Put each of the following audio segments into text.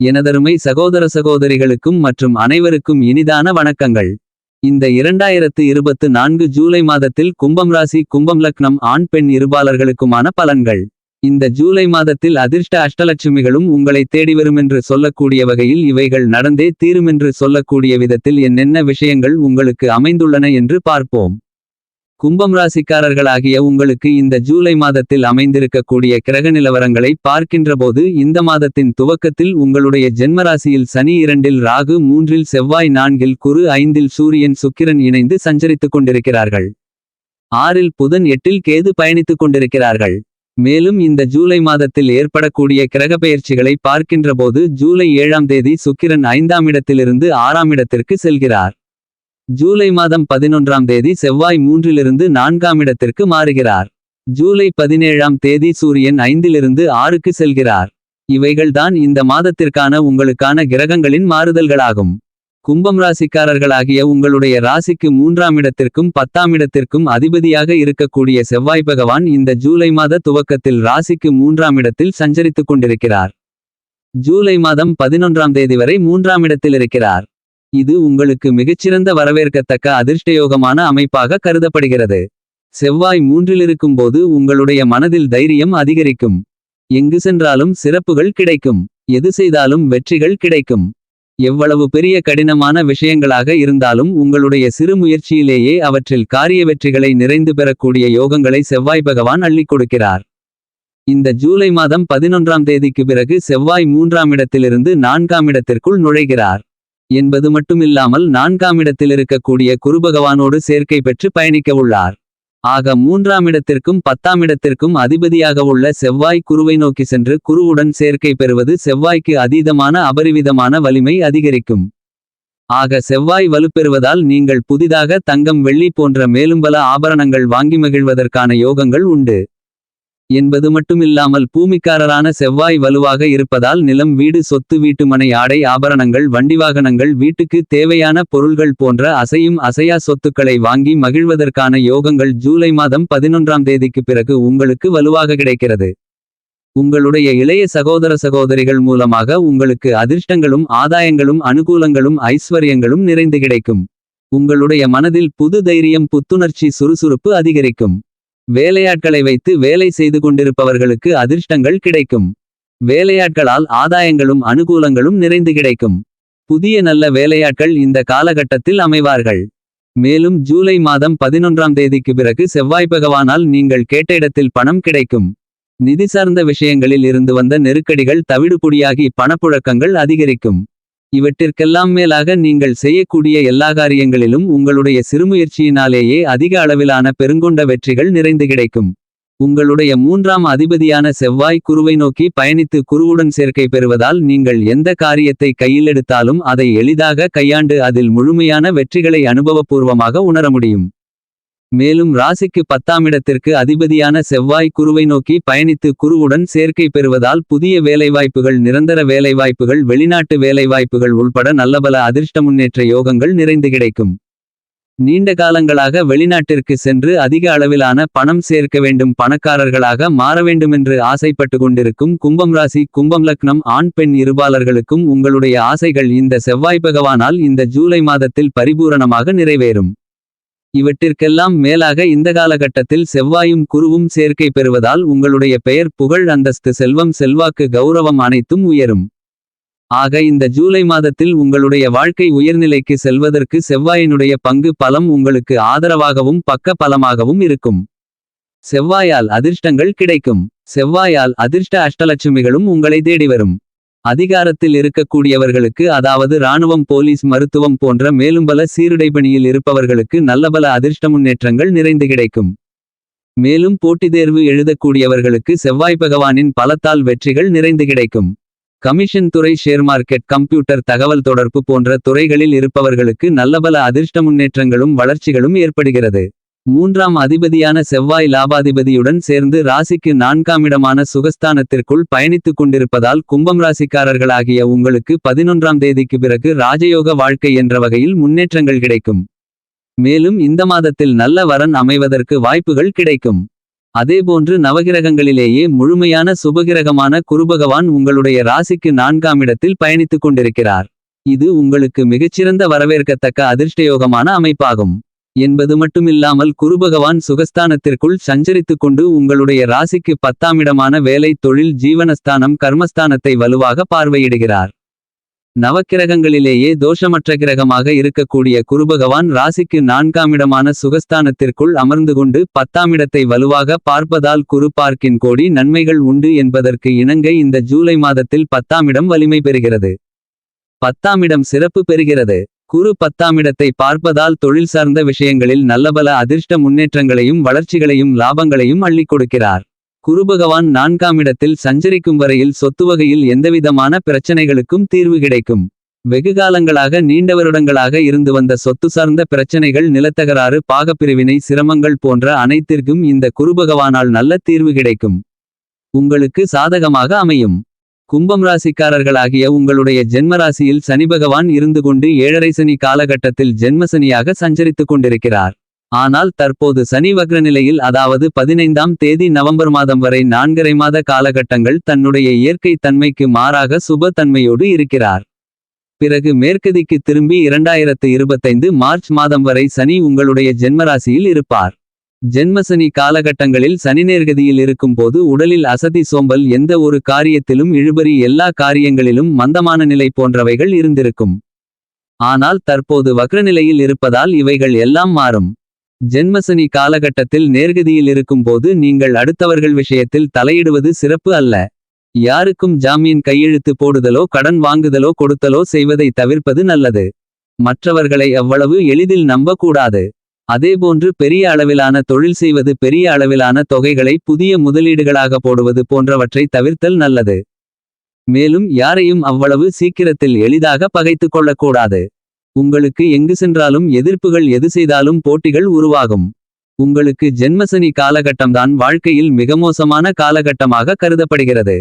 எனதருமை சகோதர சகோதரிகளுக்கும் மற்றும் அனைவருக்கும் இனிதான வணக்கங்கள். இந்த இரண்டாயிரத்து இருபத்து நான்கு ஜூலை மாதத்தில் கும்பம் ராசி கும்பம் லக்னம் ஆண் பெண் இருபாளர்களுக்குமான பலன்கள். இந்த ஜூலை மாதத்தில் அதிர்ஷ்ட அஷ்டலட்சுமிகளும் உங்களை தேடி வருமென்று சொல்லக்கூடிய வகையில் இவைகள் நடந்தே தீருமென்று சொல்லக்கூடிய விதத்தில் என்னென்ன விஷயங்கள் உங்களுக்கு அமைந்துள்ளன என்று பார்ப்போம். கும்பம் ராசிக்காரர்களாகிய உங்களுக்கு இந்த ஜூலை மாதத்தில் அமைந்திருக்கக்கூடிய கிரக நிலவரங்களை பார்க்கின்றபோது இந்த மாதத்தின் துவக்கத்தில் உங்களுடைய ஜென்மராசியில் சனி இரண்டில் ராகு மூன்றில் செவ்வாய் நான்கில் குரு ஐந்தில் சூரியன் சுக்கிரன் இணைந்து சஞ்சரித்துக் கொண்டிருக்கிறார்கள். ஆறில் புதன் எட்டில் கேது பயணித்துக் கொண்டிருக்கிறார்கள். மேலும் இந்த ஜூலை மாதத்தில் ஏற்படக்கூடிய கிரகப்பெயர்ச்சிகளை பார்க்கின்றபோது ஜூலை ஏழாம் தேதி சுக்கிரன் ஐந்தாம் இடத்திலிருந்து ஆறாம் இடத்திற்கு செல்கிறார். ஜூலை மாதம் பதினொன்றாம் தேதி செவ்வாய் மூன்றிலிருந்து நான்காம் இடத்திற்கு மாறுகிறார். ஜூலை பதினேழாம் தேதி சூரியன் ஐந்திலிருந்து ஆறுக்கு செல்கிறார். இவைகள்தான் இந்த மாதத்திற்கான உங்களுக்கான கிரகங்களின் மாறுதல்களாகும். கும்பம் ராசிக்காரர்களாகிய உங்களுடைய ராசிக்கு மூன்றாம் இடத்திற்கும் பத்தாம் இடத்திற்கும் அதிபதியாக இருக்கக்கூடிய செவ்வாய் பகவான் இந்த ஜூலை மாத துவக்கத்தில் ராசிக்கு மூன்றாம் இடத்தில் சஞ்சரித்துக் கொண்டிருக்கிறார். ஜூலை மாதம் பதினொன்றாம் தேதி வரை மூன்றாம் இடத்தில் இருக்கிறார். இது உங்களுக்கு மிகச்சிறந்த வரவேற்கத்தக்க அதிர்ஷ்டயோகமான அமைப்பாக கருதப்படுகிறது. செவ்வாய் மூன்றிலிருக்கும்போது உங்களுடைய மனதில் தைரியம் அதிகரிக்கும். எங்கு சென்றாலும் சிறப்புகள் கிடைக்கும். எது செய்தாலும் வெற்றிகள் கிடைக்கும். எவ்வளவு பெரிய கடினமான விஷயங்களாக இருந்தாலும் உங்களுடைய சிறு முயற்சியிலேயே அவற்றில் காரிய வெற்றிகளை நிறைந்து பெறக்கூடிய யோகங்களை செவ்வாய் பகவான் அள்ளிக் கொடுக்கிறார். இந்த ஜூலை மாதம் பதினொன்றாம் தேதிக்கு பிறகு செவ்வாய் மூன்றாம் இடத்திலிருந்து நான்காம் இடத்திற்குள் நுழைகிறார். என்பது மட்டுமில்லாமல் நான்காம் இடத்திலிருக்கக்கூடிய குருபகவானோடு சேர்க்கை பெற்று பயணிக்க உள்ளார். ஆக மூன்றாம் இடத்திற்கும் பத்தாம் இடத்திற்கும் அதிபதியாக உள்ள செவ்வாய் குருவை நோக்கி சென்று குருவுடன் சேர்க்கை பெறுவது செவ்வாய்க்கு அதீதமான அபரிவிதமான வலிமை அதிகரிக்கும். ஆக செவ்வாய் வலுப்பெறுவதால் நீங்கள் புதிதாக தங்கம் வெள்ளி போன்ற மேலும் பல ஆபரணங்கள் வாங்கி மகிழ்வதற்கான யோகங்கள் உண்டு. என்பது மட்டுமில்லாமல் பூமிக்காரரான செவ்வாய் வலுவாக இருப்பதால் நிலம் வீடு சொத்து வீட்டுமனை ஆடை ஆபரணங்கள் வண்டிவாகனங்கள் வீட்டுக்கு தேவையான பொருள்கள் போன்ற அசையும் அசையா சொத்துக்களை வாங்கி மகிழ்வதற்கான யோகங்கள் ஜூலை மாதம் பதினொன்றாம் தேதிக்கு பிறகு உங்களுக்கு வலுவாக கிடைக்கிறது. உங்களுடைய இளைய சகோதர சகோதரிகள் மூலமாக உங்களுக்கு அதிர்ஷ்டங்களும் ஆதாயங்களும் அனுகூலங்களும் ஐஸ்வர்யங்களும் நிறைந்து கிடைக்கும். உங்களுடைய மனதில் புது தைரியம் புத்துணர்ச்சி சுறுசுறுப்பு அதிகரிக்கும். வேலையாட்களை வைத்து வேலை செய்து கொண்டிருப்பவர்களுக்கு அதிர்ஷ்டங்கள் கிடைக்கும். வேலையாட்களால் ஆதாயங்களும் அனுகூலங்களும் நிறைந்து கிடைக்கும். புதிய நல்ல வேலையாட்கள் இந்த காலகட்டத்தில் அமைவார்கள். மேலும் ஜூலை மாதம் பதினொன்றாம் தேதிக்கு பிறகு செவ்வாய் பகவானால் நீங்கள் கேட்ட இடத்தில் பணம் கிடைக்கும். நிதி சார்ந்த விஷயங்களில் இருந்து வந்த நெருக்கடிகள் தவிடுபொடியாகி பணப்புழக்கங்கள் அதிகரிக்கும். இவற்றிற்கெல்லாம் மேலாக நீங்கள் செய்யக்கூடிய எல்லா காரியங்களிலும் உங்களுடைய சிறுமுயற்சியினாலேயே அதிக அளவிலான பெருங்கொண்ட வெற்றிகள் நிறைந்து கிடைக்கும். உங்களுடைய மூன்றாம் அதிபதியான செவ்வாய் குருவை நோக்கி பயணித்து குருவுடன் சேர்க்கை பெறுவதால் நீங்கள் எந்த காரியத்தை கையில் எடுத்தாலும் அதை எளிதாக கையாண்டு அதில் முழுமையான வெற்றிகளை அனுபவபூர்வமாக உணர முடியும். மேலும் ராசிக்கு பத்தாமிடத்திற்கு அதிபதியான செவ்வாய் குருவை நோக்கி பயணித்து குருவுடன் சேர்க்கை பெறுவதால் புதிய வேலைவாய்ப்புகள் நிரந்தர வேலைவாய்ப்புகள் வெளிநாட்டு வேலைவாய்ப்புகள் உள்பட நல்லபல அதிர்ஷ்ட முன்னேற்ற யோகங்கள் நிறைந்து கிடைக்கும். நீண்ட காலங்களாக வெளிநாட்டிற்கு சென்று அதிக அளவிலான பணம் சேர்க்க வேண்டும் பணக்காரர்களாக மாற வேண்டுமென்று ஆசைப்பட்டு கொண்டிருக்கும் கும்பம் ராசி கும்பம் லக்னம் ஆண் பெண் இருபாளர்களுக்கும் உங்களுடைய ஆசைகள் இந்த செவ்வாய் பகவானால் இந்த ஜூலை மாதத்தில் பரிபூரணமாக நிறைவேறும். இவற்றிற்கெல்லாம் மேலாக இந்த காலகட்டத்தில் செவ்வாயும் குருவும் சேர்க்கை பெறுவதால் உங்களுடைய பெயர் புகழ் அந்தஸ்து செல்வம் செல்வாக்கு கௌரவம் அனைத்தும் உயரும். ஆக இந்த ஜூலை மாதத்தில் உங்களுடைய வாழ்க்கை உயர்நிலைக்கு செல்வதற்கு செவ்வாயினுடைய பங்கு பலம் உங்களுக்கு ஆதரவாகவும் பக்க பலமாகவும் இருக்கும். செவ்வாயால் அதிர்ஷ்டங்கள் கிடைக்கும். செவ்வாயால் அதிர்ஷ்ட அஷ்டலட்சுமிகளும் உங்களை தேடி வரும். அதிகாரத்தில் இருக்கக்கூடியவர்களுக்கு அதாவது இராணுவம் போலீஸ் மருத்துவம் போன்ற மேலும்பல சீருடைபணியில் இருப்பவர்களுக்கு நல்லபல அதிர்ஷ்ட முன்னேற்றங்கள் நிறைந்து கிடைக்கும். மேலும் போட்டித் தேர்வு எழுதக்கூடியவர்களுக்கு செவ்வாய் பகவானின் பலத்தால் வெற்றிகள் நிறைந்து கிடைக்கும். கமிஷன் துறை ஷேர் மார்க்கெட் கம்ப்யூட்டர் தகவல் தொடர்பு போன்ற துறைகளில் இருப்பவர்களுக்கு நல்லபல அதிர்ஷ்ட முன்னேற்றங்களும் வளர்ச்சிகளும் ஏற்படுகிறது. மூன்றாம் அதிபதியான செவ்வாய் லாபாதிபதியுடன் சேர்ந்து ராசிக்கு நான்காமிடமான சுகஸ்தானத்திற்குள் பயணித்துக் கொண்டிருப்பதால் கும்பம் ராசிக்காரர்களாகிய உங்களுக்கு பதினொன்றாம் தேதிக்கு பிறகு ராஜயோக வாழ்க்கை என்ற வகையில் முன்னேற்றங்கள் கிடைக்கும். மேலும் இந்த மாதத்தில் நல்ல வரன் அமைவதற்கு வாய்ப்புகள் கிடைக்கும். அதேபோன்று நவகிரகங்களிலேயே முழுமையான சுபகிரகமான குருபகவான் உங்களுடைய ராசிக்கு நான்காம் இடத்தில் பயணித்துக் கொண்டிருக்கிறார் இது உங்களுக்கு மிகச்சிறந்த வரவேற்கத்தக்க அதிர்ஷ்டயோகமான அமைப்பாகும் என்பது மட்டுமில்லாமல் குருபகவான் சுகஸ்தானத்திற்குள் சஞ்சரித்துக் கொண்டு உங்களுடைய ராசிக்கு பத்தாமிடமான வேலை தொழில் ஜீவனஸ்தானம் கர்மஸ்தானத்தை வலுவாக பார்வையிடுகிறார். நவக்கிரகங்களிலேயே தோஷமற்ற கிரகமாக இருக்கக்கூடிய குருபகவான் ராசிக்கு நான்காம் இடமான சுகஸ்தானத்திற்குள் அமர்ந்து கொண்டு பத்தாமிடத்தை வலுவாக பார்ப்பதால் குரு பார்க்கின் கோடி நன்மைகள் உண்டு என்பதற்கு இணங்க இந்த ஜூலை மாதத்தில் பத்தாமிடம் வலிமை பெறுகிறது. பத்தாமிடம் சிறப்பு பெறுகிறது. குரு பத்தாமிடத்தை பார்ப்பதால் தொழில் சார்ந்த விஷயங்களில் நல்லபல அதிர்ஷ்ட முன்னேற்றங்களையும் வளர்ச்சிகளையும் லாபங்களையும் அள்ளிக் கொடுக்கிறார். குருபகவான் நான்காமிடத்தில் சஞ்சரிக்கும் வரையில் சொத்து வகையில் எந்தவிதமான பிரச்சனைகளுக்கும் தீர்வு கிடைக்கும். வெகுகாலங்களாக நீண்ட வருடங்களாக இருந்து வந்த சொத்து சார்ந்த பிரச்சனைகள் நிலத்தகராறு பாகப்பிரிவினை சிரமங்கள் போன்ற அனைத்திற்கும் இந்த குருபகவானால் நல்ல தீர்வு கிடைக்கும். உங்களுக்கு சாதகமாக அமையும். கும்பம் ராசிக்காரர்களாகிய உங்களுடைய ஜென்மராசியில் சனி பகவான் இருந்து கொண்டு ஏழரை சனி காலகட்டத்தில் ஜென்மசனியாக சஞ்சரித்துக் கொண்டிருக்கிறார். ஆனால் தற்போது சனி வக்ரநிலையில் அதாவது பதினைந்தாம் தேதி நவம்பர் மாதம் வரை நான்கரை மாத காலகட்டங்கள் தன்னுடைய இயற்கை தன்மைக்கு மாறாக சுப தன்மையோடு இருக்கிறார். பிறகு மேற்கதிக்கு திரும்பி இரண்டாயிரத்து இருபத்தைந்து மார்ச் மாதம் வரை சனி உங்களுடைய ஜென்மராசியில் இருப்பார். ஜென்மசனி காலகட்டங்களில் சனிநேர்கதியில் இருக்கும்போது உடலில் அசதி சோம்பல் எந்த ஒரு காரியத்திலும் இழுபறி எல்லா காரியங்களிலும் மந்தமான நிலை போன்றவைகள் இருந்திருக்கும். ஆனால் தற்போது வக்ரநிலையில் இருப்பதால் இவைகள் எல்லாம் மாறும். ஜென்மசனி காலகட்டத்தில் நேர்கதியில் இருக்கும்போது நீங்கள் அடுத்தவர்கள் விஷயத்தில் தலையிடுவது சிறப்பு அல்ல. யாருக்கும் ஜாமீன் கையெழுத்து போடுதலோ கடன் வாங்குதலோ கொடுத்தலோ செய்வதை தவிர்ப்பது நல்லது. மற்றவர்களை அவ்வளவு எளிதில் நம்பக்கூடாது. அதேபோன்று பெரிய அளவிலான தொழில் செய்வது பெரிய அளவிலான தொகைகளை புதிய முதலீடுகளாக போடுவது போன்றவற்றை தவிர்த்தல் நல்லது. மேலும் யாரையும் அவ்வளவு சீக்கிரத்தில் எளிதாக பகைத்து கொள்ளக்கூடாது. உங்களுக்கு எங்கு சென்றாலும் எதிர்ப்புகள் எது செய்தாலும் போட்டிகள் உருவாகும். உங்களுக்கு ஜென்மசனி காலகட்டம்தான் வாழ்க்கையில் மிக மோசமான காலகட்டமாக கருதப்படுகிறது.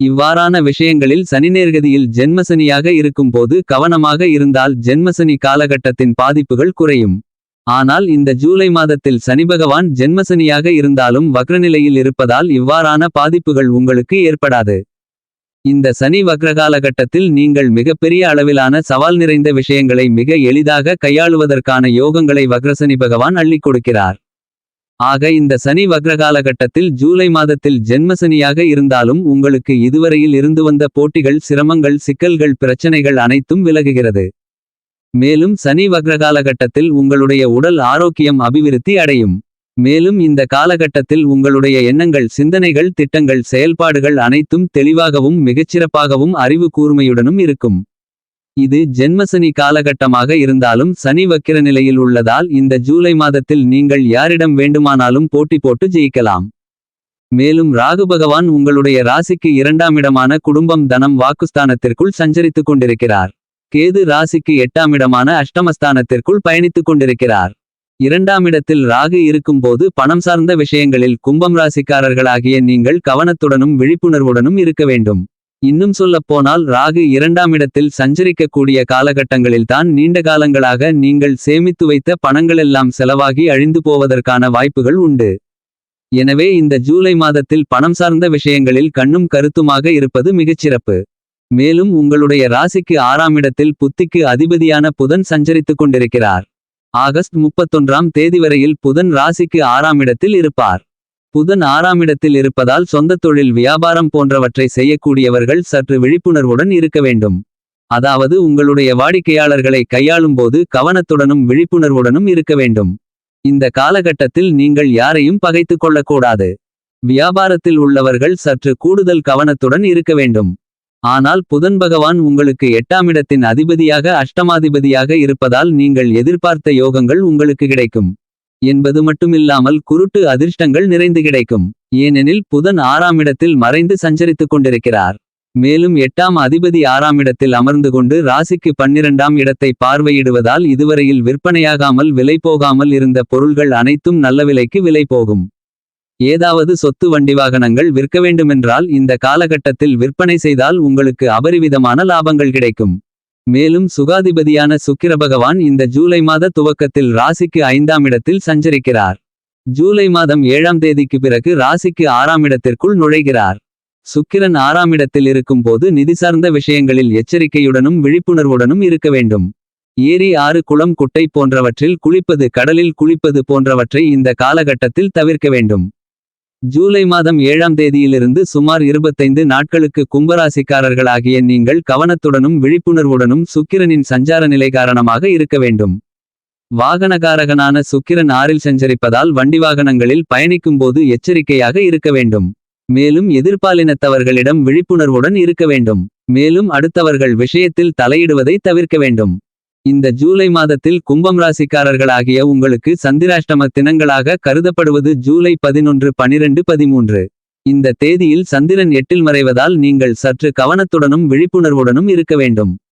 இவ்வாறான விஷயங்களில் சனிநேர்கதியில் ஜென்மசனியாக இருக்கும்போது கவனமாக இருந்தால் ஜென்மசனி காலகட்டத்தின் பாதிப்புகள் குறையும். ஆனால் இந்த ஜூலை மாதத்தில் சனிபகவான் ஜென்மசனியாக இருந்தாலும் வக்ரநிலையில் இருப்பதால் இவ்வாறான பாதிப்புகள் உங்களுக்கு ஏற்படாது. இந்த சனி வக்ரகாலகட்டத்தில் நீங்கள் மிகப்பெரிய அளவிலான சவால் நிறைந்த விஷயங்களை மிக எளிதாக கையாளுவதற்கான யோகங்களை வக்ரசனி பகவான் அள்ளிக் கொடுக்கிறார். ஆக இந்த சனி வக்ரகாலகட்டத்தில் ஜூலை மாதத்தில் ஜென்மசனியாக இருந்தாலும் உங்களுக்கு இதுவரையில் இருந்து வந்த போட்டிகள் சிரமங்கள் சிக்கல்கள் பிரச்சனைகள் அனைத்தும் விலகுகிறது. மேலும் சனி வக்ரகாலகட்டத்தில் உங்களுடைய உடல் ஆரோக்கியம் அபிவிருத்தி அடையும். மேலும் இந்த காலகட்டத்தில் உங்களுடைய எண்ணங்கள் சிந்தனைகள் திட்டங்கள் செயல்பாடுகள் அனைத்தும் தெளிவாகவும் மிகச்சிறப்பாகவும் அறிவு கூர்மையுடனும் இருக்கும். இது ஜென்மசனி காலகட்டமாக இருந்தாலும் சனி வக்கிர நிலையில் உள்ளதால் இந்த ஜூலை மாதத்தில் நீங்கள் யாரிடம் வேண்டுமானாலும் போட்டி போட்டு ஜெயிக்கலாம். மேலும் ராகு பகவான் உங்களுடைய ராசிக்கு இரண்டாம் இடமான குடும்பம் தனம் வாக்குஸ்தானத்திற்குள் சஞ்சரித்துக் கொண்டிருக்கிறார். கேது ராசிக்கு எட்டாம் இடமான அஷ்டமஸ்தானத்திற்குள் பயணித்துக் கொண்டிருக்கிறார். இரண்டாம் இடத்தில் ராகு இருக்கும்போது பணம் சார்ந்த விஷயங்களில் கும்பம் ராசிக்காரர்களாகிய நீங்கள் கவனத்துடனும் விழிப்புணர்வுடனும் இருக்க வேண்டும். இன்னும் சொல்லப்போனால் ராகு இரண்டாம் இடத்தில் சஞ்சரிக்கக்கூடிய காலகட்டங்களில்தான் நீண்ட காலங்களாக நீங்கள் சேமித்து வைத்த பணங்களெல்லாம் செலவாகி அழிந்து போவதற்கான வாய்ப்புகள் உண்டு. எனவே இந்த ஜூலை மாதத்தில் பணம் சார்ந்த விஷயங்களில் கண்ணும் கருத்துமாக இருப்பது மிகச்சிறப்பு. மேலும் உங்களுடைய ராசிக்கு ஆறாம் இடத்தில் புத்திக்கு அதிபதியான புதன் சஞ்சரித்துக் கொண்டிருக்கிறார். ஆகஸ்ட் முப்பத்தொன்றாம் தேதி வரையில் புதன் ராசிக்கு ஆறாம் இடத்தில் இருப்பார். புதன் ஆறாம் இடத்தில் இருப்பதால் சொந்த தொழில் வியாபாரம் போன்றவற்றை செய்யக்கூடியவர்கள் சற்று விழிப்புணர்வுடன் இருக்க வேண்டும். அதாவது உங்களுடைய வாடிக்கையாளர்களை கையாளும்போது கவனத்துடனும் விழிப்புணர்வுடனும் இருக்க வேண்டும். இந்த காலகட்டத்தில் நீங்கள் யாரையும் பகைத்துக் கொள்ளக்கூடாது. வியாபாரத்தில் உள்ளவர்கள் சற்று கூடுதல் கவனத்துடன் இருக்க வேண்டும். ஆனால் புதன் பகவான் உங்களுக்கு எட்டாம் இடத்தின் அதிபதியாக அஷ்டமாதிபதியாக இருப்பதால் நீங்கள் எதிர்பார்த்த யோகங்கள் உங்களுக்கு கிடைக்கும். என்பது மட்டுமில்லாமல் குருட்டு அதிர்ஷ்டங்கள் நிறைந்து கிடைக்கும். ஏனெனில் புதன் ஆறாம் இடத்தில் மறைந்து சஞ்சரித்துக் கொண்டிருக்கிறார். மேலும் எட்டாம் அதிபதி ஆறாம் இடத்தில் அமர்ந்து கொண்டு ராசிக்கு பன்னிரண்டாம் இடத்தை பார்வையிடுவதால் இதுவரையில் விற்பனையாகாமல் விலை போகாமல் இருந்த பொருள்கள் அனைத்தும் நல்ல விலைக்கு விலை போகும். ஏதாவது சொத்து வண்டி வாகனங்கள் விற்க வேண்டுமென்றால் இந்த காலகட்டத்தில் விற்பனை செய்தால் உங்களுக்கு அபரிவிதமான லாபங்கள் கிடைக்கும். மேலும் சுகாதிபதியான சுக்கிர பகவான் இந்த ஜூலை மாத துவக்கத்தில் ராசிக்கு ஐந்தாம் இடத்தில் சஞ்சரிக்கிறார். ஜூலை மாதம் ஏழாம் தேதிக்கு பிறகு ராசிக்கு ஆறாம் இடத்திற்குள் நுழைகிறார். சுக்கிரன் ஆறாம் இடத்தில் இருக்கும்போது நிதி சார்ந்த விஷயங்களில் எச்சரிக்கையுடனும் விழிப்புணர்வுடனும் இருக்க வேண்டும். ஏரி ஆறு குளம் குட்டை போன்றவற்றில் குளிப்பது கடலில் குளிப்பது போன்றவற்றை இந்த காலகட்டத்தில் தவிர்க்க வேண்டும். ஜூலை மாதம் ஏழாம் தேதியிலிருந்து சுமார் இருபத்தைந்து நாட்களுக்கு கும்பராசிக்காரர்களாகிய நீங்கள் கவனத்துடனும் விழிப்புணர்வுடனும் சுக்கிரனின் சஞ்சார நிலை காரணமாக இருக்க வேண்டும். வாகனகாரகனான சுக்கிரன் ஆறில் சஞ்சரிப்பதால் வண்டி வாகனங்களில் பயணிக்கும்போது எச்சரிக்கையாக இருக்க வேண்டும். மேலும் எதிர்பாலினத்தவர்களிடம் விழிப்புணர்வுடன் இருக்க வேண்டும். மேலும் அடுத்தவர்கள் விஷயத்தில் தலையிடுவதை தவிர்க்க வேண்டும். இந்த ஜூலை மாதத்தில் கும்பம் ராசிக்காரர்களாகிய உங்களுக்கு சந்திராஷ்டம தினங்களாக கருதப்படுவது ஜூலை பதினொன்று பனிரெண்டு பதிமூன்று. இந்த தேதியில் சந்திரன் எட்டில் மறைவதால் நீங்கள் சற்று கவனத்துடனும் விழிப்புணர்வுடனும் இருக்க வேண்டும்.